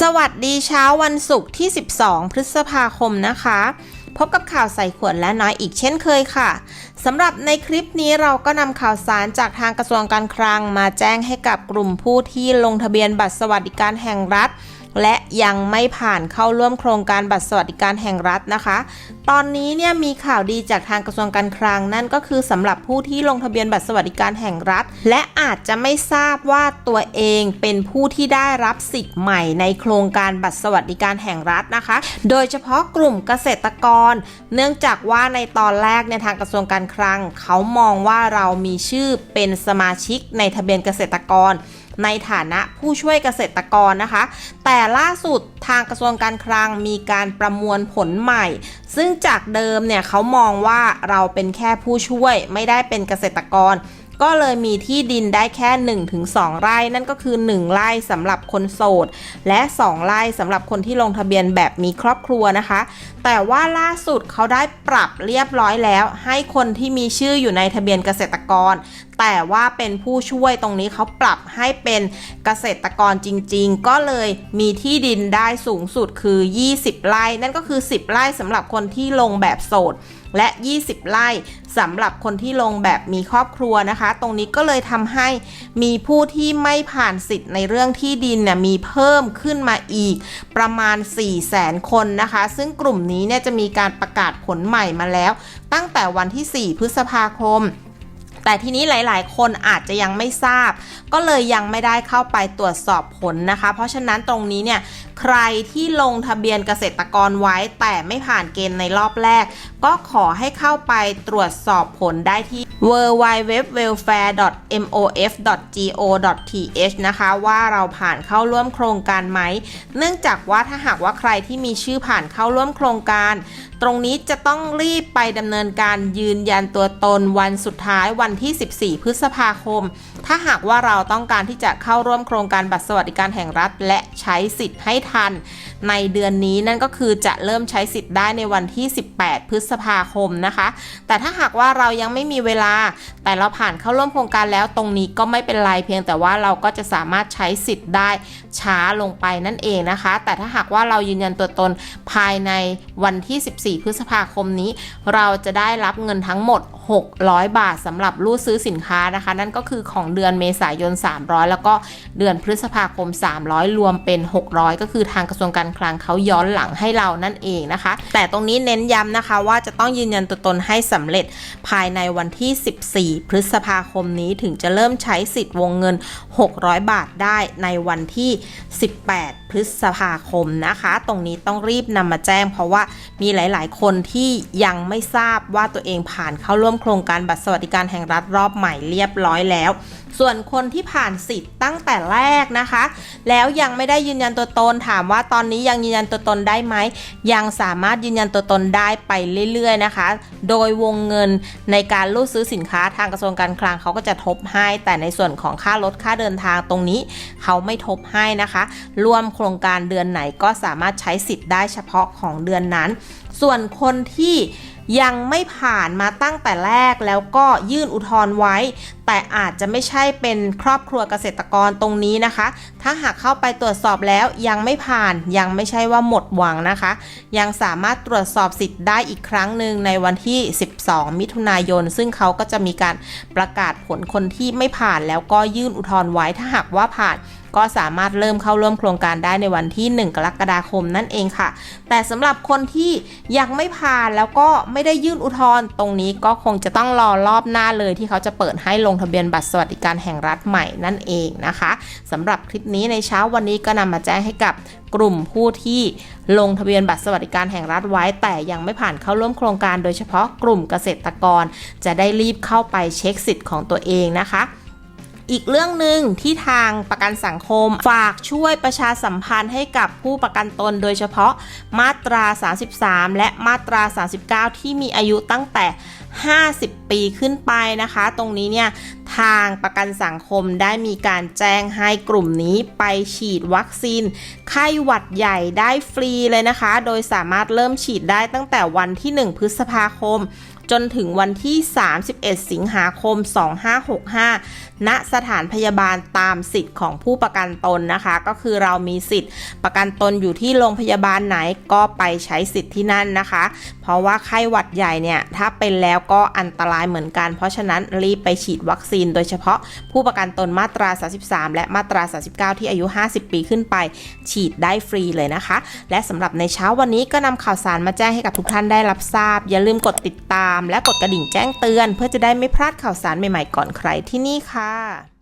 สวัสดีเช้าวันศุกร์ที่ 12 พฤษภาคมนะคะ พบกับข่าวใส่ขวดและน้อยอีกเช่นเคยค่ะสำหรับในคลิปนี้เราก็นำข่าวสารจากทางกระทรวงการคลัง มาแจ้งให้กับกลุ่มผู้ที่ลงทะเบียนบัตรสวัสดิการแห่งรัฐ และยังไม่ผ่านเข้าร่วมโครงการบัตรสวัสดิการแห่งรัฐนะคะ ตอนนี้เนี่ยมีข่าวดีจากทางกระทรวงการคลัง นั่นก็คือสำหรับผู้ที่ลงทะเบียนบัตรสวัสดิการแห่งรัฐ และอาจจะไม่ทราบว่าตัวเองเป็นผู้ที่ได้รับสิทธิ์ใหม่ในโครงการบัตรสวัสดิการแห่งรัฐนะคะ โดยเฉพาะกลุ่มเกษตรกร เนื่องจากว่าในตอนแรกในทางกระทรวงการคลัง เขามองว่าเรามีชื่อเป็นสมาชิกในทะเบียนเกษตรกร ในฐานะผู้ช่วยเกษตรกรนะคะ แต่ล่าสุดทางกระทรวงการคลังมีการประมวลผลใหม่ ซึ่งจากเดิมเนี่ยเขามองว่าเราเป็นแค่ผู้ช่วยไม่ได้เป็นเกษตรกร ก็เลยมีที่ดินได้แค่ 1-2 ไร่นั่นก็คือ 1 ไร่สำหรับคนโสด และ 2 ไร่สำหรับคนที่ลงทะเบียนแบบมีครอบครัวนะคะ แต่ว่าล่าสุดเขาได้ปรับเรียบร้อยแล้ว ให้คนที่มีชื่ออยู่ในทะเบียนเกษตรกร แต่ว่าเป็นผู้ช่วยตรงนี้เขาปรับให้เป็นเกษตรกรจริง ๆ ก็เลยมีที่ดินได้สูงสุดคือ 20 ไร่ นั่นก็คือ 10 ไร่สำหรับคนที่ลงแบบโสด และ 20 ไร่สำหรับคนที่ลงแบบมีครอบครัวนะคะ ตรงนี้ก็เลยทำให้มีผู้ที่ไม่ผ่านสิทธิ์ในเรื่องที่ดินเนี่ยมีเพิ่มขึ้นมาอีกประมาณ 4 0 0แสนคนนะคะ ซึ่งกลุ่มนี้เนี่ยจะมีการประกาศผลใหม่มาแล้ว ตั้งแต่วันที่ 4 พฤษภาคม แต่ทีนี้หลายๆ คนอาจจะยังไม่ทราบ ก็เลยยังไม่ได้เข้าไปตรวจสอบผลนะคะ เพราะฉะนั้นตรงนี้เนี่ยใครที่ลงทะเบียนเกษตรกรไว้ แต่ไม่ผ่านเกณฑ์ในรอบแรก ก็ขอให้เข้าไปตรวจสอบผลได้ที่ www.welfare.mof.go.th นะคะว่าเราผ่านเข้าร่วมโครงการไหม เนื่องจากว่าถ้าหากว่าใครที่มีชื่อผ่านเข้าร่วมโครงการ ตรงนี้จะต้องรีบไปดำเนินการยืนยันตัวตนวันสุดท้ายวันที่ 14 พฤษภาคม ถ้าหากว่าเราต้องการที่จะเข้าร่วมโครงการบัตรสวัสดิการแห่งรัฐ และใช้สิทธิ์ให้ทัน ในเดือนนี้นั่นก็คือจะเริ่มใช้สิทธิ์ได้ในวันที่ 18 พฤษภาคมนะคะ แต่ถ้าหากว่าเรายังไม่มีเวลา แต่เราผ่านเข้าร่วมโครงการแล้วตรงนี้ก็ไม่เป็นไรเพียงแต่ว่าเราก็จะสามารถใช้สิทธิ์ได้ช้าลงไปนั่นเองนะคะ แต่ถ้าหากว่าเรายืนยันตัวตนภายในวันที่ 14 พฤษภาคมนี้ เราจะได้รับเงินทั้งหมด 600 บาทสำหรับรูดซื้อสินค้านะคะ นั่นก็คือของเดือนเมษายน 300 แล้วก็เดือนพฤษภาคม 300 รวมเป็น 600 ก็คือทางกระทรวงการคลังเขาย้อนหลังให้เรานั่นเองนะคะ แต่ตรงนี้เน้นย้ำนะคะว่าจะต้องยืนยันตัวตนให้สำเร็จภายในวันที่ 14 พฤษภาคมนี้ถึงจะเริ่มใช้สิทธิ์วงเงิน 600 บาทได้ในวันที่ 18 ฤษภาคมนะคะ ตรงนี้ต้องรีบนำมาแจ้ง เพราะว่ามีหลาย ๆ คนที่ยังไม่ทราบว่าตัวเองผ่านเข้าร่วมโครงการบัตรสวัสดิการแห่งรัฐรอบใหม่เรียบร้อยแล้ว ส่วนคนที่ผ่านสิทธิ์ตั้งแต่แรกนะคะ แล้วยังไม่ได้ยืนยันตัวตนถามว่าตอนนี้ยังยืนยันตัวตนได้ไหม ยังสามารถยืนยันตัวตนได้ไปเรื่อย ๆ นะคะ โดยวงเงินในการรูดซื้อสินค้าทางกระทรวงการคลังเขาก็จะทบให้ แต่ในส่วนของค่ารถค่าเดินทางตรงนี้ เขาไม่ทบให้นะคะ รวมโครงการเดือนไหนก็สามารถใช้สิทธิ์ได้เฉพาะของเดือนนั้น ส่วนคนที่ยังไม่ผ่านมาตั้งแต่แรกแล้วก็ยื่นอุทธรณ์ไว้ แต่อาจจะไม่ใช่เป็นครอบครัวเกษตรกรตรงนี้นะคะ ถ้าหากเข้าไปตรวจสอบแล้วยังไม่ผ่านยังไม่ใช่ว่าหมดหวังนะคะ ยังสามารถตรวจสอบสิทธิ์ได้อีกครั้งหนึ่งในวันที่ 12 มิถุนายน ซึ่งเขาก็จะมีการประกาศผลคนที่ไม่ผ่านแล้วก็ยื่นอุทธรณ์ไว้ถ้าหากว่าผ่าน ก็สามารถเริ่มเข้าร่วมโครงการได้ในวันที่ 1 กรกฎาคมนั่นเองค่ะ แต่สำหรับคนที่ยังไม่ผ่านแล้วก็ไม่ได้ยื่นอุทธรณ์ตรงนี้ก็คงจะต้องรอรอบหน้าเลยที่เขาจะเปิดให้ลงทะเบียนบัตรสวัสดิการแห่งรัฐใหม่นั่นเองนะคะสำหรับคลิปนี้ในเช้าวันนี้ก็นำมาแจ้งให้กับกลุ่มผู้ที่ลงทะเบียนบัตรสวัสดิการแห่งรัฐไว้ แต่ยังไม่ผ่านเข้าร่วมโครงการโดยเฉพาะกลุ่มเกษตรกร จะได้รีบเข้าไปเช็คสิทธิ์ของตัวเองนะคะ อีกเรื่องหนึ่งที่ทางประกันสังคม ฝากช่วยประชาสัมพันธ์ให้กับผู้ประกันตนโดยเฉพาะมาตรา 33 และมาตรา 39 ที่มีอายุตั้งแต่ 50 ปีขึ้นไปนะคะ ตรงนี้เนี่ยทางประกันสังคมได้มีการแจ้งให้กลุ่มนี้ไปฉีดวัคซีน ไข้หวัดใหญ่ได้ฟรีเลยนะคะ โดยสามารถเริ่มฉีดได้ตั้งแต่วันที่ 1 พฤษภาคม จนถึงวันที่ 31 สิงหาคม 2565 ณ สถานพยาบาลตามสิทธิ์ของผู้ประกันตนนะคะ ก็คือเรามีสิทธิ์ ประกันตนอยู่ที่โรงพยาบาลไหนก็ไปใช้สิทธิ์ที่นั่นนะคะ เพราะว่าไข้หวัดใหญ่เนี่ย ถ้าเป็นแล้วก็อันตรายเหมือนกัน เพราะฉะนั้นรีบไปฉีดวัคซีน โดยเฉพาะผู้ประกันตนมาตรา 33 และมาตรา 39 ที่อายุ 50 ปีขึ้นไป ฉีดได้ฟรีเลยนะคะ และสำหรับในเช้าวันนี้ก็นำข่าวสารมาแจ้งให้กับทุกท่านได้รับทราบ อย่าลืมกดติดตามามและกดกระดิ่งแจ้งเตือน เพื่อจะได้ไม่พลาดข่าวสารใหม่ๆก่อนใครที่นี่ค่ะ